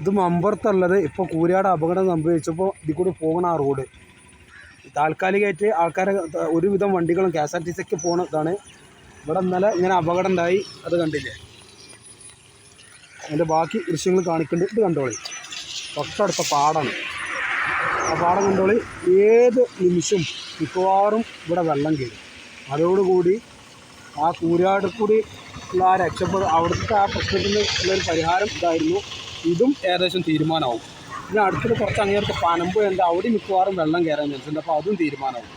ഇത് മമ്പുറത്തുള്ളത് ഇപ്പോൾ കൂരിയാട് അപകടം സംഭവിച്ചപ്പോൾ ഇതിൽ കൂടി പോകണ ആ റോഡ്. താൽക്കാലികമായിട്ട് ആൾക്കാരെ ഒരുവിധം വണ്ടികളും കെ എസ് ആർ ടി സിക്ക് പോണതാണ് ഇവിടെ ഇന്നലെ ഇങ്ങനെ അപകടം ഉണ്ടായി അത് കണ്ടില്ലേ? അതിന്റെ ബാക്കി ദൃശ്യങ്ങൾ കാണിക്കുന്നുണ്ട് ഇത് കണ്ടോളി. തൊട്ടടുത്ത പാടാണ്. ആ പാടം കണ്ടോളി ഏത് നിമിഷം മിക്കവാറും ഇവിടെ വെള്ളം കയറും. അതോടുകൂടി ആ കൂരാട് കൂടി ഉള്ള ആ രക്ഷപ്പെടും അവിടുത്തെ ആ പ്രശ്നത്തിന് ഉള്ളൊരു പരിഹാരം ഇതായിരുന്നു. ഇതും ഏകദേശം തീരുമാനമാവും. പിന്നെ അടുത്തത് കുറച്ച് അങ്ങേർക്ക് പനമ്പ് അവിടെ മിക്കവാറും വെള്ളം കയറാൻ ചാൻസുണ്ട് അപ്പോൾ അതും തീരുമാനമാവും.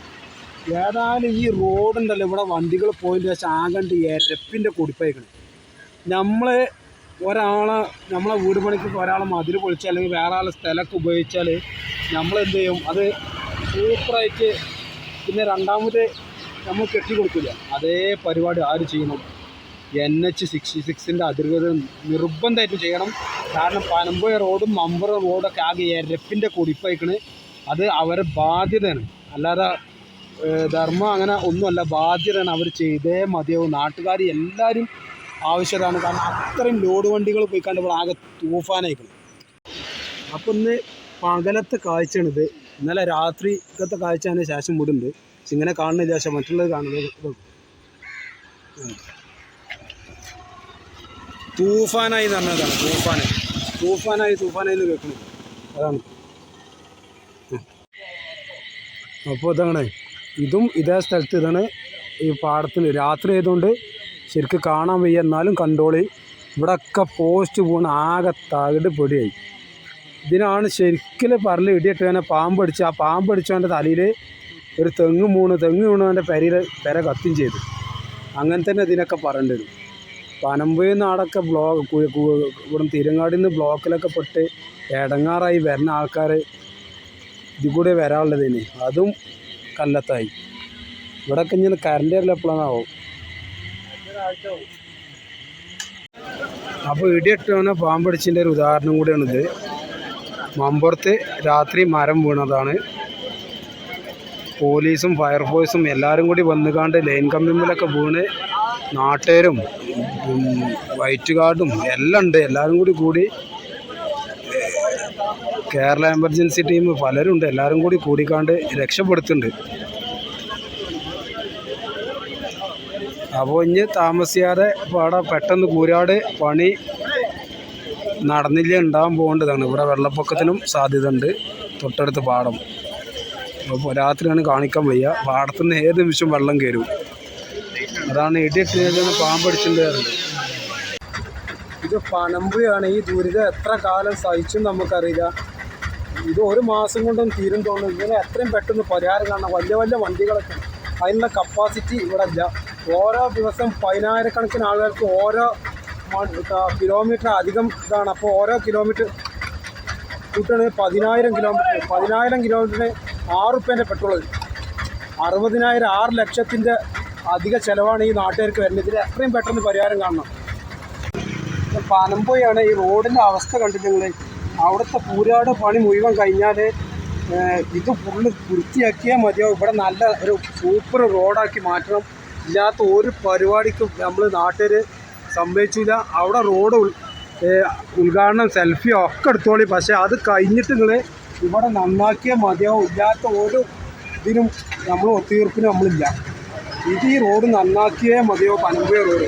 ഏതായാലും ഈ റോഡുണ്ടല്ലോ ഇവിടെ വണ്ടികൾ പോയതിന്റെ ശേഷം ആകണ്ട് എരപ്പിന്റെ കുടിപ്പയക്കണം. നമ്മൾ ഒരാളെ നമ്മളെ വീട് പണിക്ക് ഒരാളെ മതിൽ പൊളിച്ചാൽ അല്ലെങ്കിൽ വേറെ ആളെ സ്ഥലമൊക്കെ ഉപയോഗിച്ചാൽ നമ്മൾ എന്ത് ചെയ്യും? അത് സൂപ്പറായിട്ട് പിന്നെ രണ്ടാമത് നമ്മൾ കെട്ടി കൊടുക്കില്ല അതേ പരിപാടി ആര് ചെയ്യണം? എൻ എച്ച് സിക്സ്റ്റി സിക്സിന്റെ അതിർവത നിർബന്ധമായിട്ട് ചെയ്യണം. കാരണം പനമ്പുഴ റോഡും മമ്പുറ റോഡൊക്കെ ആകെ എരപ്പിന്റെ കുടിപ്പയക്കണ്. അത് അവരെ ബാധ്യതയാണ്. അല്ലാതെ ധർമ്മം അങ്ങനെ ഒന്നുമല്ല. ബാധ്യതയാണ് അവർ ചെയ്തേ മതിയാവും. നാട്ടുകാർ എല്ലാവരും ആവശ്യമാണ് കാരണം അത്രയും ലോഡ് വണ്ടികൾ പോയിക്കാണ്ട് ഇവിടെ ആകെ തൂഫാനായിക്കണം. അപ്പം ഇന്ന് പകലത്തെ കാഴ്ചയാണിത്. ഇന്നലെ രാത്രിക്കത്തെ കാഴ്ചയാണ് ശേഷം വിടുന്നുണ്ട്. ഇങ്ങനെ കാണുന്ന ശേഷം മറ്റുള്ളത് കാണുന്നത്. തൂഫാനായി എന്ന് പറഞ്ഞതാണ്. തൂഫാനായി തൂഫാനായി തൂഫാനായി എന്ന് കേൾക്കുന്നത്. അതാണ്. അപ്പോൾ ഇതാണ് ഇതും ഇതേ സ്ഥലത്ത് ഇതാണ് ഈ പാടത്തിന്. രാത്രി ആയതുകൊണ്ട് ശരിക്കും കാണാൻ വയ്യ. എന്നാലും കണ്ടോളി. ഇവിടെയൊക്കെ പോസ്റ്റ് പോകണ ആകെ തകിട് പൊടിയായി. ഇതിനാണ് ശരിക്കും പറൽ ഇടിയിട്ട് തന്നെ പാമ്പടിച്ച് ആ പാമ്പടിച്ചവന്റെ തലയിൽ ഒരു തെങ്ങ് മൂണ് തെങ്ങ് വീണവന്റെ പെരയിൽ പെര കത്തും ചെയ്തു. അങ്ങനെ തന്നെ ഇതിനൊക്കെ പറയേണ്ടി വരും. പനമ്പയിൽ നാടൊക്കെ ബ്ലോക്ക് ഇവിടെ തിരുങ്ങാടിൽ നിന്ന് ബ്ലോക്കിലൊക്കെ പെട്ട് ഇടങ്ങാറായി വരുന്ന ആൾക്കാർ ഇതിൽ കൂടെ വരാനുള്ളത് ഇനി. അതും കല്ലത്തായി ഇവിടെയൊക്കെ ഇങ്ങനെ കറണ്ട് വരില്ല എപ്പോഴാണാവും അപ്പോൾ ഇടിയിട്ടവനെ പാമ്പടിച്ചതിന്റെ ഒരു ഉദാഹരണം കൂടിയാണിത്. മമ്പുറത്ത് രാത്രി മരം വീണതാണ്. പോലീസും ഫയർഫോഴ്സും എല്ലാവരും കൂടി വന്നുകാണ്ട് ലൈൻ കമ്പിമ്പിലൊക്കെ വീണ് നാട്ടുകാരും വൈറ്റ് ഗാർഡും എല്ലാം ഉണ്ട്. എല്ലാവരും കൂടി കൂടി കേരള എമർജൻസി ടീം പലരും ഉണ്ട്. എല്ലാവരും കൂടി കൂടിക്കാണ്ട് രക്ഷപ്പെടുത്തുന്നുണ്ട്. അപ്പോൾ ഇനി താമസിയാതെ ഇവിടെ പെട്ടെന്ന് കൂരാട് പണി നടന്നില്ല ഉണ്ടാകാൻ പോകേണ്ടതാണ്. ഇവിടെ വെള്ളപ്പൊക്കത്തിനും സാധ്യത ഉണ്ട് തൊട്ടടുത്ത് പാടം. അപ്പോൾ രാത്രിയാണ് കാണിക്കാൻ വയ്യ. പാടത്തുനിന്ന് ഏത് നിമിഷം വെള്ളം കയറും? അതാണ് ഇടിയിട്ട് പാമ്പടിച്ചിട്ടുണ്ട് ഇത് പനമ്പുയാണ്. ഈ ദുരിതം എത്ര കാലം സഹിച്ചും നമുക്കറിയില്ല. ഇത് ഒരു മാസം കൊണ്ടും തീരും തോന്നുന്നു. ഇങ്ങനെ എത്രയും പെട്ടെന്ന് പരിഹാരം കാണണം. വലിയ വലിയ വണ്ടികളൊക്കെ. അതിനുള്ള കപ്പാസിറ്റി ഇവിടെ ഇല്ല. ഓരോ ദിവസം പതിനായിരക്കണക്കിന് ആളുകൾക്ക് ഓരോ കിലോമീറ്റർ അധികം ഇതാണ്. അപ്പോൾ ഓരോ കിലോമീറ്റർ കൂട്ടുകയാണെങ്കിൽ പതിനായിരം കിലോമീറ്റർ പതിനായിരം കിലോമീറ്ററിന് ആറ് റുപ്യേന്റെ പെട്രോൾ അറുപതിനായിരം ആറ് ലക്ഷത്തിന്റെ അധിക ചിലവാണ് ഈ നാട്ടുകാർക്ക് വരുന്നത്. ഇതിൽ എത്രയും പെട്ടെന്ന് പരിഹാരം കാണണം. പനമ്പോയാണ് ഈ റോഡിന്റെ അവസ്ഥ കണ്ടിട്ടുണ്ട് അവിടുത്തെ പൂരാട് പണി മുഴുവൻ കഴിഞ്ഞാൽ ഇത് ഫുള്ള് വൃത്തിയാക്കിയാൽ മതിയാവും. ഇവിടെ നല്ല ഒരു സൂപ്പർ റോഡാക്കി മാറ്റണം. ഇല്ലാത്ത ഒരു പരിപാടിക്കും നമ്മൾ നാട്ടുകാർ സംഭവിച്ചില്ല അവിടെ റോഡ് ഉദ്ഘാടനം സെൽഫിയോ ഒക്കെ എടുത്തോളി. പക്ഷേ അത് കഴിഞ്ഞിട്ട് നിങ്ങൾ ഇവിടെ നന്നാക്കിയാൽ മതിയാവും. ഇല്ലാത്ത ഒരു ഇതിനും നമ്മൾ ഒത്തുതീർപ്പിനും നമ്മളില്ല. ഇത് ഈ റോഡ് നന്നാക്കിയേ മതിയോ പനമ്പുഴ റോഡ്?